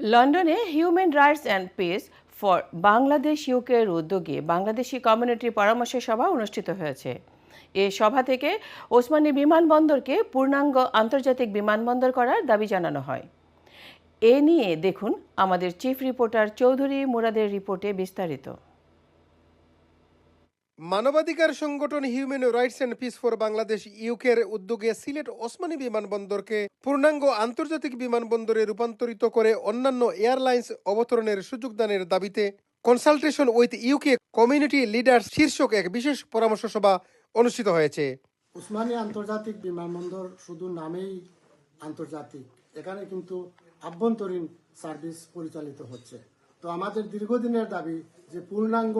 লন্ডনে human rights and peace for Bangladesh ইউকের উদ্যোগে বাংলাদেশি কমিউনিটি পরামর্শ সভা অনুষ্ঠিত হয়েছে। এ সভা থেকে ওসমানী বিমানবন্দরকে পূর্ণাঙ্গ আন্তর্জাতিক বিমানবন্দর করার দাবি জানানো হয়। এ নিয়ে দেখুন আমাদের চিফ রিপোর্টার চৌধুরী মুরাদের রিপোর্টে বিস্তারিত। মানবাধিকার সংগঠন human rights and peace for Bangladesh ইউকের উদ্যোগে সিলেট ওসমানী বিমানবন্দরকে পূর্ণাঙ্গ আন্তর্জাতিক বিমানবন্দরে রূপান্তরিত করে অন্যান্য এয়ারলাইন্স অবতরণের সুযোগ দানের দাবিতে consultation with UK community leader শীর্ষক এক বিশেষ পরামর্শ সভা অনুষ্ঠিত হয়েছে। উসমানী আন্তর্জাতিক বিমানবন্দর শুধু নামেই আন্তর্জাতিক, এখানে কিন্তু আভ্যন্তরীণ সার্ভিস পরিচালিত হচ্ছে। তো আমাদের দীর্ঘদিনের দাবি যে পূর্ণাঙ্গ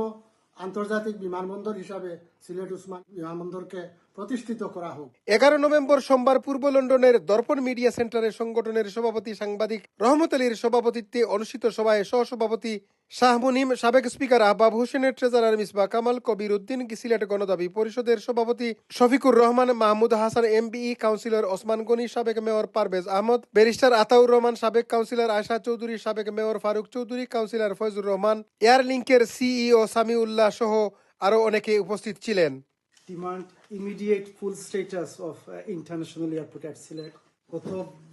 আন্তর্জাতিক বিমানবন্দর হিসাবে সিলেট উসমান বিমানবন্দরকে প্রতিষ্ঠিত করা হোক। এগারো নভেম্বর সোমবার পূর্ব লন্ডনের দর্পণ মিডিয়া সেন্টারের সংগঠনের সভাপতি সাংবাদিক রহমত আলীর সভাপতিত্বে অনুষ্ঠিত সভায় সহসভাপতি শাহ মুনিম সাবেক স্পিকার আহবাব হোসেনের ট্রেজারার মিসবা কামাল, কবির উদ্দিন, সিলেট গণদাবি পরিষদের সভাপতি শফিকুর রহমান, মাহমুদ হাসান এমবিই কাউন্সিলর ওসমান গনি, সাবেক মেয়র পারভেজ আহমদ, ব্যারিস্টার আতাউর রহমান, সাবেক কাউন্সিলর আয়শা চৌধুরী, সাবেক mayor Faruk Chowdhury, councillor Foyzur Rahman air লিঙ্কের সিইও সামিউল্লাহ সহ আরও অনেকে উপস্থিত ছিলেন। Demand immediate full status of international airport at Sylhet গত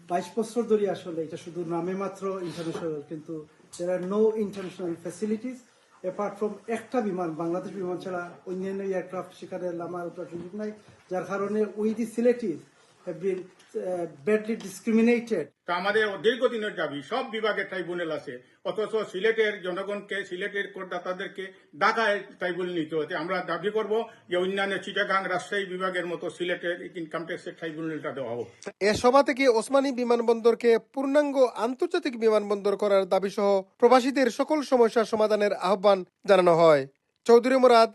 বাইশ বছর ধরে আসলে এটা শুধু নামে মাত্র ইন্টারন্যাশনাল কিন্তু there are no international facilities apart from একটা বিমান, বাংলাদেশ বিমান ছাড়া অন্যান্য এয়ারক্রাফট সেখানে নামার সুযোগ নাই। যার কারণে we the Sylhetis have been uh, badly discriminated. তা আমাদের দীর্ঘদিনের দাবি সব বিভাগের ট্রাইব্যুনাল আছে অথচ সিলেটের জনগণকে সিলেটের করদাতাদেরকে ঢাকায় ট্রাইব্যুনাল নিতে হচ্ছে আমরা দাবি করব যে অন্যান্য চিটাগাং রাজশাহী বিভাগের মতো সিলেটের ইনকাম ট্যাক্সের ট্রাইব্যুনালটা দেওয়া হোক। এ সভা থেকে ওসমানী বিমানবন্দরকে পূর্ণাঙ্গ আন্তর্জাতিক বিমানবন্দর করার দাবি সহ প্রবাসীদের সকল সমস্যা সমাধানের আহ্বান জানানো হয়? Chowdhury Murad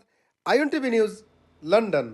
IN TV news London.